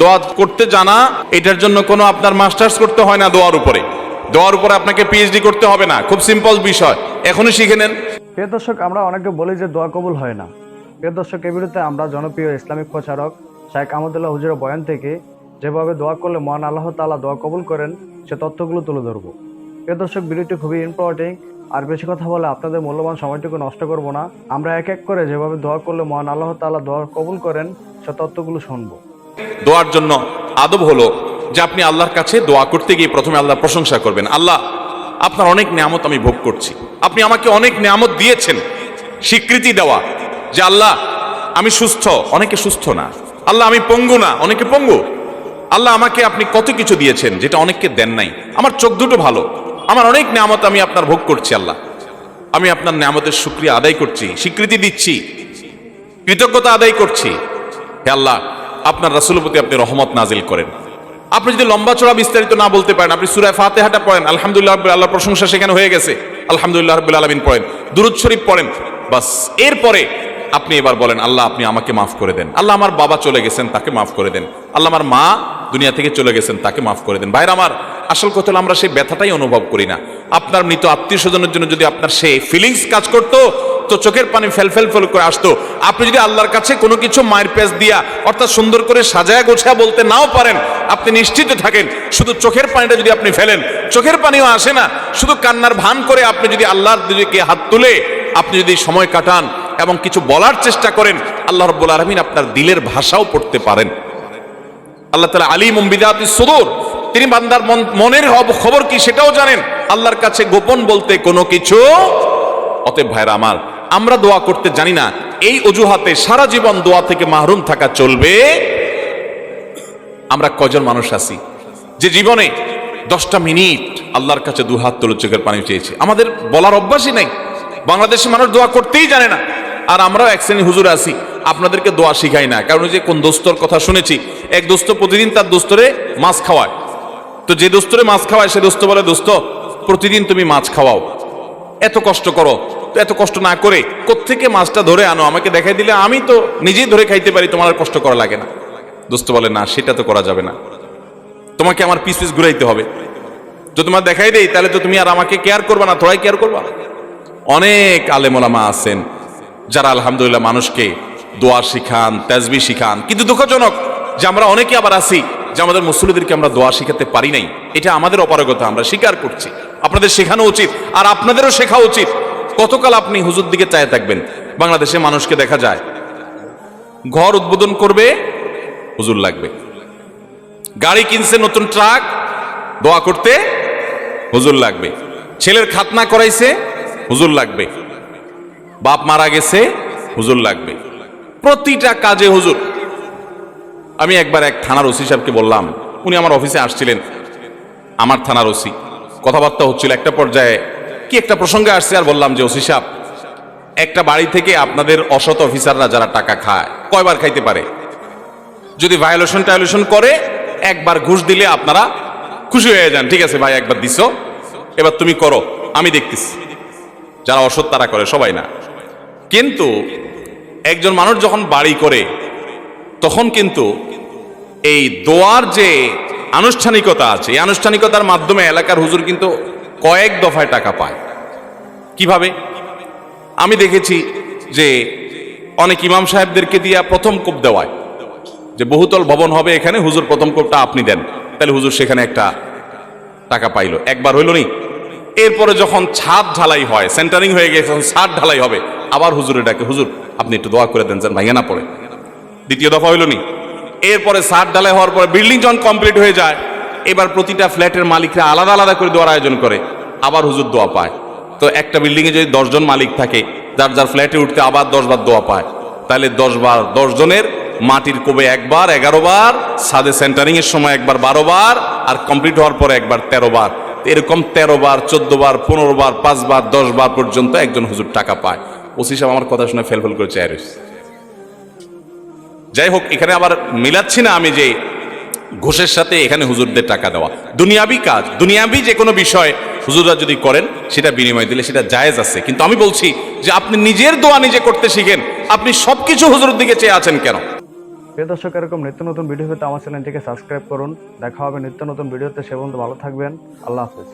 দোয়া করতে জানা, এটার জন্য কোনো আপনার মাস্টার্স করতে হয় না দোয়ার উপরে। দোয়ার উপরে আপনাকে পিএইচডি করতে হবে না, খুব সিম্পল বিষয়। এখনই শিখে নেন। প্রিয় দর্শক, আমরা অনেকে বলি যে দোয়া কবুল হয় না। প্রিয় দর্শক, এই বিরুদ্ধে আমরা জনপ্রিয় ইসলামিক প্রচারক শাহেখ আহমদুল্লাহ হুজুরের বয়ান থেকে যেভাবে দোয়া করলে মহান আল্লাহ তাআলা দোয়া কবুল করেন, সে তথ্যগুলো তুলে ধরবো। প্রিয় দর্শক, ভিডিওটি খুবই ইম্পর্টেন্ট আর বেশি কথা বলে আপনাদের মূল্যবান সময়টুকু নষ্ট করব না। আমরা এক এক করে যেভাবে দোয়া করলে মহান আল্লাহ তাআলা দোয়া কবুল করেন, সে তথ্যগুলো শুনব। দোয়ার জন্য আদব হলো যে আপনি আল্লাহর কাছে দোয়া করতে গিয়ে প্রথমে আল্লাহর প্রশংসা করবেন, আল্লাহ, আপনার অনেক নিয়ামত আমি ভোগ করছি। আপনি আমাকে অনেক নিয়ামত দিয়েছেন স্বীকৃতি দেওয়া যে, আল্লাহ, আমি সুস্থ, অনেকে সুস্থ না। আল্লাহ, আমি পঙ্গু না, অনেকে পঙ্গু। আল্লাহ, আমাকে আপনি কত কিছু দিয়েছেন যেটা অনেককে দেন নাই। আমার চোখ দুটো ভালো। আমার অনেক নিয়ামত আমি আপনার ভোগ করছি, আল্লাহ। আমি আপনার নিয়ামতের শুক্রিয়া আদায় করছি, স্বীকৃতি দিচ্ছি, কৃতজ্ঞতা আদায় করছি। হে আল্লাহ আপনার রাসুলের প্রতি আপনি রহমত নাজিল করেন। আপনি যদি লম্বা চড়া বিস্তারিত না বলতে পারেন, আপনি সুরায় ফাতেহাটা পড়েন, আলহামদুলিল্লাহ আল্লাহ প্রশংসা সেখানে হয়ে গেছে, আলহামদুলিল্লাহ রবিল আলমিন পড়েন, দুরুদ শরীফ পড়েন, বাস, এরপরে আপনি এবার বলেন, আল্লাহ আপনি আমাকে মাফ করে দেন, আল্লাহ আমার বাবা চলে গেছেন, তাকে মাফ করে দেন, আল্লাহ আমার মা দুনিয়া থেকে চলে গেছেন, তাকে মাফ করে দেন। বাইরে আমার, আসল কথা হলো আমরা সেই ব্যথাটাই অনুভব করি না। আপনার মৃত আত্মীয় স্বজনের জন্য যদি আপনার সেই ফিলিংস কাজ করতো, তো চোখের পানি ফেল ফেল ফেল করে আসতো। আপনি যদি আল্লাহর কাছে কোনো কিছু মায়ের পেজ দিয়া, অর্থাৎ সুন্দর করে সাজায়া গোছায়া বলতে নাও পারেন, আপনি নিশ্চিত থাকেন, শুধু চোখের পানিটা যদি আপনি ফেলেন, চোখের পানিও আসে না। শুধু কান্নার ভান করে আপনি যদি আল্লাহর দিকে হাত তুলে, আপনি যদি সময় কাটান এবং কিছু বলার চেষ্টা করেন, আল্লাহ রব্বুল আলমিন আপনার দিলের ভাষাও পড়তে পারেন। আল্লাহ তালা আলী মুম্বিদাতি সুদূর। তিনি বান্দার মনের খবর কি সেটাও জানেন। আল্লাহর কাছে গোপন বলতে কোনো কিছু অতএব ভাইরা আমার, আমরা দোয়া করতে জানি না। এই অজুহাতে সারা জীবন দোয়া থেকে মাহরুম থাকা চলবে। আমরা কজন মানুষ আছি? যে জীবনে দশটা মিনিট আল্লাহর কাছে দু হাত তুলে চোখের পানি চেয়েছে। আমাদের বলার অভ্যাসই নাই। বাংলাদেশে মানুষ দোয়া করতেই জানে না। আর আমরাও এক শ্রেণি হুজুর আছি। আপনাদেরকে দোয়া শিখাই না। কারণ যে কোন দোস্তর কথা শুনেছি, এক দোস্ত প্রতিদিন তার দোস্তরে মাছ খাওয়ায়। তো যে দোস্তরে মাছ খাওয়ায়, সে দোস্ত বলে, দোস্ত, প্রতিদিন তুমি মাছ খাওয়াও। এত কষ্ট করো, তো এত কষ্ট না করে কোত্থেকে মাছটা ধরে আনো? আমাকে দেখাই দিলে আমি তো নিজেই ধরে খাইতে পারি, তোমার আর কষ্ট করা লাগে না। দোস্ত বলে, না, সেটা তো করা যাবে না। তোমাকে আমার পিস পিস ঘুরাইতে হবে। তো তোমার দেখাই দেই, তাহলে তো তুমি আর আমাকে কেয়ার করবা না, তোরাই কেয়ার করবা। অনেক আলেমোলামা আছেন, যারা আলহামদুলিল্লাহ মানুষকে দোয়া শিখান, তেজবি শিখান। কিন্তু দুঃখজনক যে আমরা অনেকে আবার আছি যে আমাদের মুসলিদেরকে আমরা দোয়া শিখাতে পারি নাই। এটা আমাদের অপারগতা, আমরা স্বীকার করছি। আপনাদের শেখানো উচিত আর আপনাদেরও শেখা উচিত। কতকাল আপনি হুজুর দিকে চায় থাকবেন? বাংলাদেশে মানুষকে দেখা যায়, ঘর উদ্বোধন করবে, হুজুর লাগবে। গাড়ি কিনছে নতুন ট্রাক, দোয়া করতে হুজুর লাগবে। ছেলের খাতনা করাইছে, হুজুর লাগবে। বাপ মারা গেছে, হুজুর লাগবে। প্রতিটা কাজে হুজুর। আমি একবার এক থানার ওসি সাহেবকে বললাম, উনি আমার অফিসে আসছিলেন। আমার থানার ওসি। কথাবার্তা হচ্ছিল একটা পর্যায়ে, কি একটা প্রসঙ্গে আসছে আর বললাম যে, ওসি সাহেব, একটা বাড়ি থেকে আপনাদের অসৎ অফিসাররা যারা টাকা খায়, কয়বার খাইতে পারে? যদি ভায়োলেশন টায়োলেশন করে, একবার ঘুষ দিলে আপনারা খুশি হয়ে যান। ঠিক আছে ভাই, একবার দিছ। এবার তুমি করো, আমি দেখতেছি। যারা অসৎ তারা করে, সবাই না। কিন্তু একজন মানুষ যখন বাড়ি করে, তখন কিন্তু এই দোয়ার যে আনুষ্ঠানিকতা আছে, এই আনুষ্ঠানিকতার মাধ্যমে এলাকার হুজুর কিন্তু কয়েক দফায় টাকা পায়। কীভাবে? আমি দেখেছি যে অনেক ইমাম সাহেবদেরকে দিয়া প্রথম কোপ দেওয়ায়, যে বহুতল ভবন হবে এখানে, হুজুর প্রথম কোপটা আপনি দেন। তাহলে হুজুর সেখানে একটা টাকা পাইলো। একবার হইল নি? এরপরে যখন ছাদ ঢালাই হয় সেন্টারিং হয়ে গেছে ছাদ ঢালাই হবে। আবার হুজুরে ডাকে, হুজুর, আপনি একটু দোয়া করে দেন, যেন ভাইয়া না পড়ে। দ্বিতীয় দফা হইল নি। এরপরে ছাদ ঢালাই হওয়ার পরে বিল্ডিং যখন কমপ্লিট হয়ে যায়, এবার প্রতিটা ফ্ল্যাটের মালিকরা আলাদা আলাদা করে দোয়ার আয়োজন করে, আবার হুজুর দোয়া পায়। তো একটা বিল্ডিংয়ে যদি দশজন মালিক থাকে, যার যার ফ্ল্যাটে উঠতে আবার দশ বার দোয়া পায়। তাহলে দশ বার, দশ জনের মাটির কোবে একবার, এগারো বার, সাদে সেন্টারিং এর সময় একবার বারো বার, আর কমপ্লিট হওয়ার পরে একবার তেরো বার। এরকম তেরো বার, চোদ্দ বার, পনেরো বার, পাঁচ বার, দশ বার পর্যন্ত একজন হুজুর টাকা পায়। ওসি সাহেব আমার কথা শুনে ফেল ফেল করে চেয়ার যাই হোক, এখানে আবার মিলাচ্ছি না আমি যে ঘোষের সাথে এখানে হুজুরদের টাকা দেওয়া। দুনিয়াবি কাজ, দুনিয়াবি যে কোনো বিষয় হুজুররা যদি করেন, সেটা বিনিময় দিলে সেটা জায়েজ আছে। কিন্তু আমি বলছি যে আপনি নিজের দোয়া নিজে করতে শিখেন, আপনি সবকিছু হুজুরের দিকে চেয়ে আছেন কেন? প্রিয় দর্শক, এরকম নিত্য নতুন ভিডিও পেতে আমার চ্যানেলটিকে সাবস্ক্রাইব করুন। দেখা হবে নিত্য নতুন ভিডিওতে। সে পর্যন্ত ভালো থাকবেন। আল্লাহ হাফেজ।